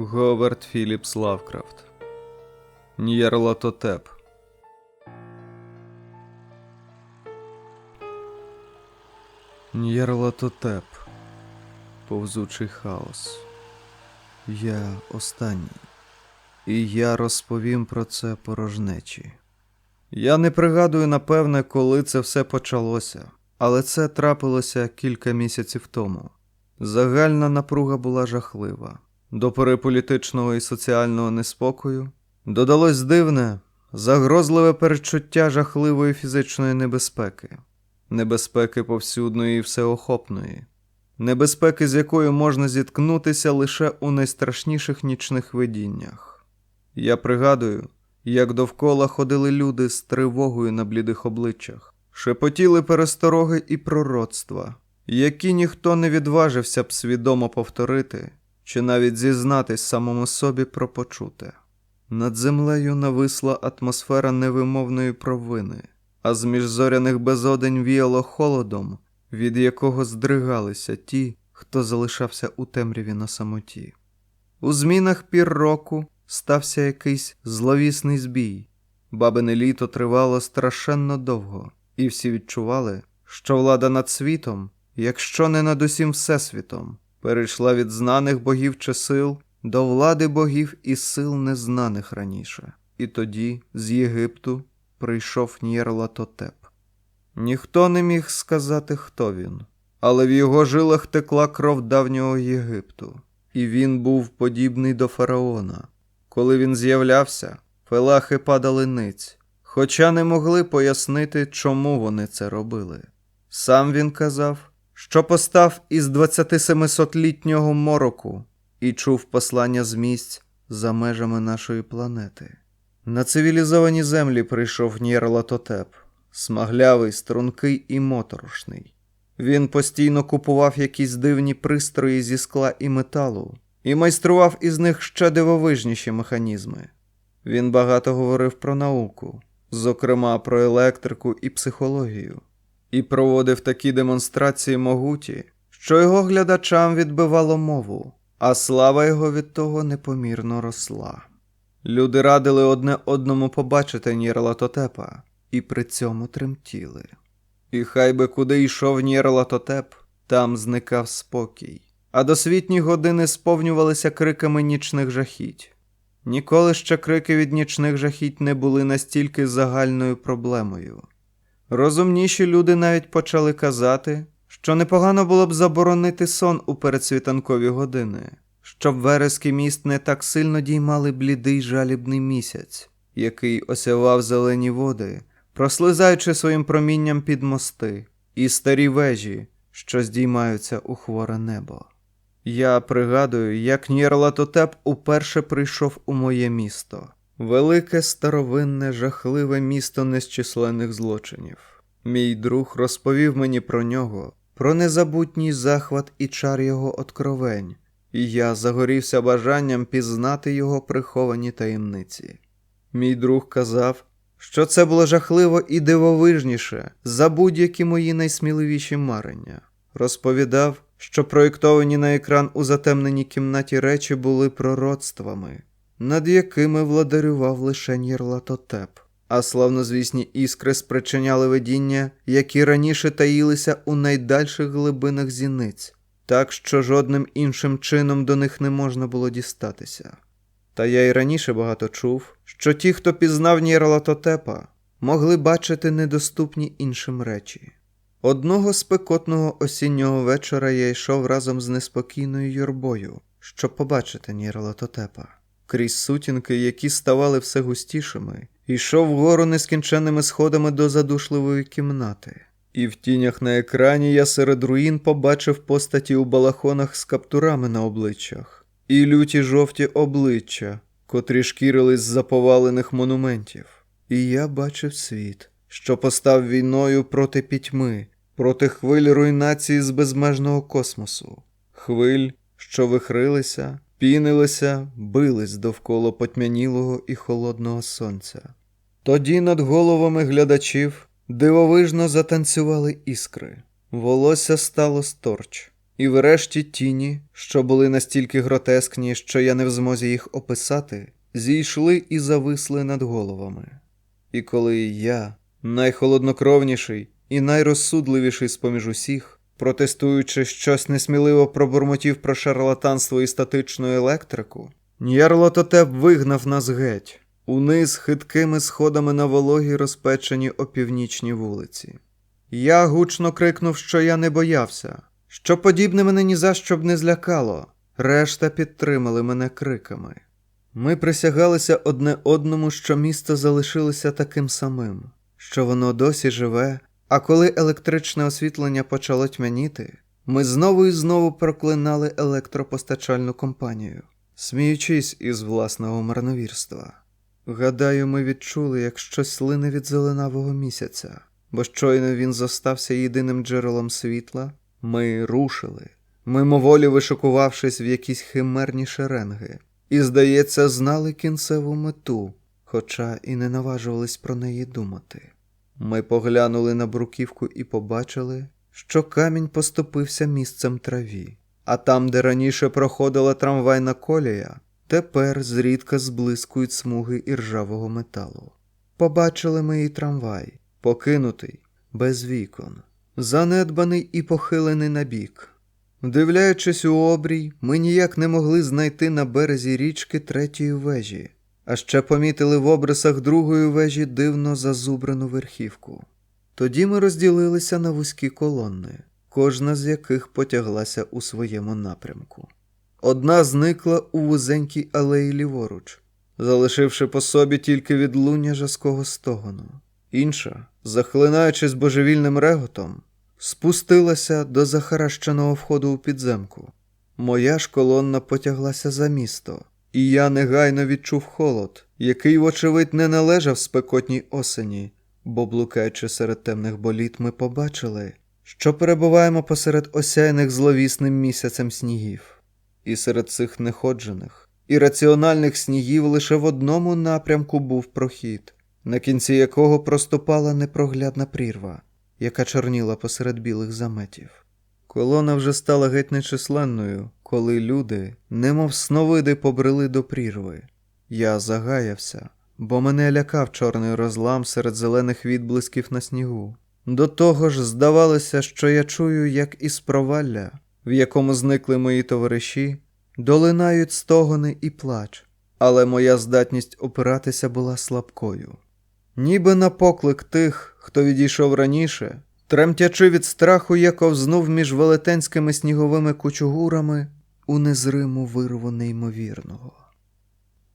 Говард Філіпс Лавкрафт. Нєрлатотеп. Нєрлатотеп. Повзучий хаос. Я останній. І я розповім про це порожнечі. Я не пригадую, напевне, коли це все почалося, але це трапилося кілька місяців тому. Загальна напруга була жахлива. До пори політичного і соціального неспокою додалось дивне, загрозливе перечуття жахливої фізичної небезпеки, небезпеки повсюдної і всеохопної, небезпеки, з якою можна зіткнутися лише у найстрашніших нічних видіннях. Я пригадую, як довкола ходили люди з тривогою на блідих обличчях, шепотіли перестороги і пророцтва, які ніхто не відважився б свідомо повторити чи навіть зізнатись самому собі про почуте. Над землею нависла атмосфера невимовної провини, а з міжзоряних безодень віяло холодом, від якого здригалися ті, хто залишався у темряві на самоті. У змінах пір року стався якийсь зловісний збій. Бабине літо тривало страшенно довго, і всі відчували, що влада над світом, якщо не над усім всесвітом, перейшла від знаних богів чи сил до влади богів і сил незнаних раніше. І тоді з Єгипту прийшов Нєрлатотеп. Ніхто не міг сказати, хто він, але в його жилах текла кров давнього Єгипту, і він був подібний до фараона. Коли він з'являвся, фелахи падали ниць, хоча не могли пояснити, чому вони це робили. Сам він казав, що постав із 2700-літнього мороку і чув послання з місць за межами нашої планети. На цивілізовані землі прийшов Нєрлатотеп, смаглявий, стрункий і моторошний. Він постійно купував якісь дивні пристрої зі скла і металу і майстрував із них ще дивовижніші механізми. Він багато говорив про науку, зокрема про електрику і психологію, і проводив такі демонстрації могуті, що його глядачам відбивало мову, а слава його від того непомірно росла. Люди радили одне одному побачити Нєрлатотепа, і при цьому тремтіли. І хай би куди йшов Нєрлатотеп, там зникав спокій, а досвітні години сповнювалися криками нічних жахіть. Ніколи ще крики від нічних жахіть не були настільки загальною проблемою. Розумніші люди навіть почали казати, що непогано було б заборонити сон у передсвітанкові години, щоб верески міст не так сильно діймали блідий жалібний місяць, який осявав зелені води, прослизаючи своїм промінням під мости, і старі вежі, що здіймаються у хворе небо. Я пригадую, як Нєрлатотеп уперше прийшов у моє місто. Велике, старовинне, жахливе місто незчисленних злочинів. Мій друг розповів мені про нього, про незабутній захват і чар його откровень, і я загорівся бажанням пізнати його приховані таємниці. Мій друг казав, що це було жахливо і дивовижніше за будь-які мої найсміливіші марення. Розповідав, що проєктовані на екран у затемненій кімнаті речі були пророцтвами, над якими владарював лише Нєрлатотеп, а славнозвісні іскри спричиняли видіння, які раніше таїлися у найдальших глибинах зіниць, так що жодним іншим чином до них не можна було дістатися. Та я й раніше багато чув, що ті, хто пізнав Нєрлатотепа, могли бачити недоступні іншим речі. Одного спекотного осіннього вечора я йшов разом з неспокійною юрбою, щоб побачити Нєрлатотепа. Крізь сутінки, які ставали все густішими, йшов вгору нескінченними сходами до задушливої кімнати. І в тінях на екрані я серед руїн побачив постаті у балахонах з каптурами на обличчях, і люті жовті обличчя, котрі шкірились з заповалених монументів. І я бачив світ, що постав війною проти пітьми, проти хвиль руйнації з безмежного космосу, хвиль, що вихрилися, пінилися, бились довкола потьмянілого і холодного сонця. Тоді над головами глядачів дивовижно затанцювали іскри, волосся стало сторч, І врешті тіні, що були настільки гротескні, що я не в змозі їх описати, зійшли і зависли над головами. І коли я, найхолоднокровніший і найрозсудливіший з поміж усіх, протестуючи щось несміливо пробурмотів про шарлатанство і статичну електрику, Нєрлототеп вигнав нас геть, униз хиткими сходами на вологі розпечені опівнічні вулиці. Я гучно крикнув, що я не боявся, що подібне мене ні за що б не злякало. Решта підтримали мене криками. Ми присягалися одне одному, що місто залишилося таким самим, що воно досі живе, а коли електричне освітлення почало тьмяніти, ми знову і знову проклинали електропостачальну компанію, сміючись із власного марновірства. Гадаю, ми відчули, як щось лине від зеленавого місяця, бо щойно він зостався єдиним джерелом світла, ми рушили, мимоволі вишикувавшись в якісь химерні шеренги, і, здається, знали кінцеву мету, хоча і не наважувались про неї думати. Ми поглянули на бруківку і побачили, що камінь поступився місцем траві, а там, де раніше проходила трамвайна колія, тепер зрідка зблискують смуги іржавого металу. Побачили ми і трамвай, покинутий, без вікон, занедбаний і похилений набік. Вдивляючись у обрій, ми ніяк не могли знайти на березі річки третьої вежі, а ще помітили в обрисах другої вежі дивно зазубрену верхівку. Тоді ми розділилися на вузькі колони, кожна з яких потяглася у своєму напрямку. Одна зникла у вузенькій алеї ліворуч, залишивши по собі тільки відлуння жаского стогону. Інша, захлинаючись божевільним реготом, спустилася до захаращеного входу у підземку. Моя ж колонна потяглася за місто, і я негайно відчув холод, який, вочевидь, не належав спекотній осені, бо, блукаючи серед темних боліт, ми побачили, що перебуваємо посеред осяяних зловісним місяцем снігів. І серед цих неходжених, ірраціональних снігів лише в одному напрямку був прохід, на кінці якого проступала непроглядна прірва, яка чорніла посеред білих заметів. Колона вже стала геть нечисленною, коли люди, немов сновиди, побрели до прірви. Я загаявся, бо мене лякав чорний розлам серед зелених відблисків на снігу. До того ж, здавалося, що я чую, як із провалля, в якому зникли мої товариші, долинають стогони і плач, але моя здатність опиратися була слабкою. Ніби на поклик тих, хто відійшов раніше, тремтячи від страху, я ковзнув між велетенськими сніговими кучугурами у незриму вирву неймовірного.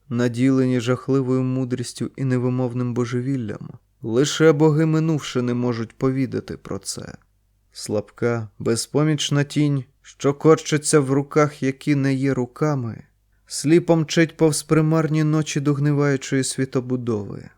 Наділені жахливою мудрістю і невимовним божевіллям, лише боги минувши не можуть повідати про це. Слабка, безпомічна тінь, що корчиться в руках, які не є руками, сліпо мчить повз примарні ночі догниваючої світобудови.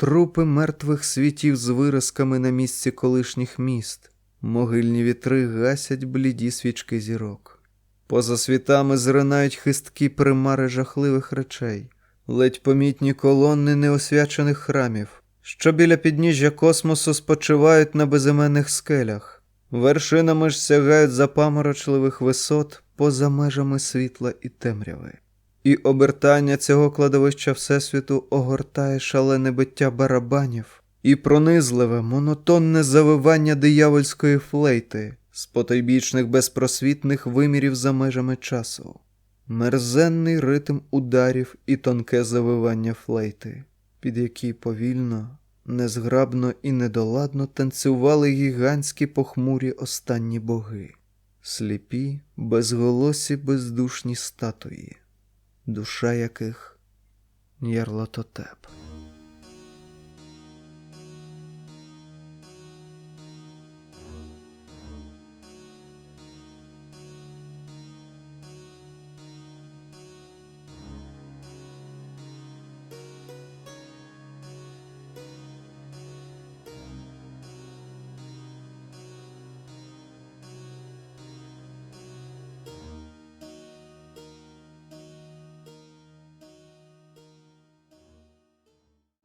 Трупи мертвих світів з виразками на місці колишніх міст, могильні вітри гасять бліді свічки зірок. Поза світами зринають хисткі примари жахливих речей, ледь помітні колони неосвячених храмів, що біля підніжжя космосу спочивають на безіменних скелях, вершинами ж сягають запаморочливих висот поза межами світла і темряви. І обертання цього кладовища Всесвіту огортає шалене биття барабанів і пронизливе, монотонне завивання диявольської флейти з потойбічних безпросвітних вимірів за межами часу, мерзенний ритм ударів і тонке завивання флейти, під які повільно, незграбно і недоладно танцювали гігантські похмурі останні боги, сліпі, безголосі, бездушні статуї душа яких Нєрлототеп.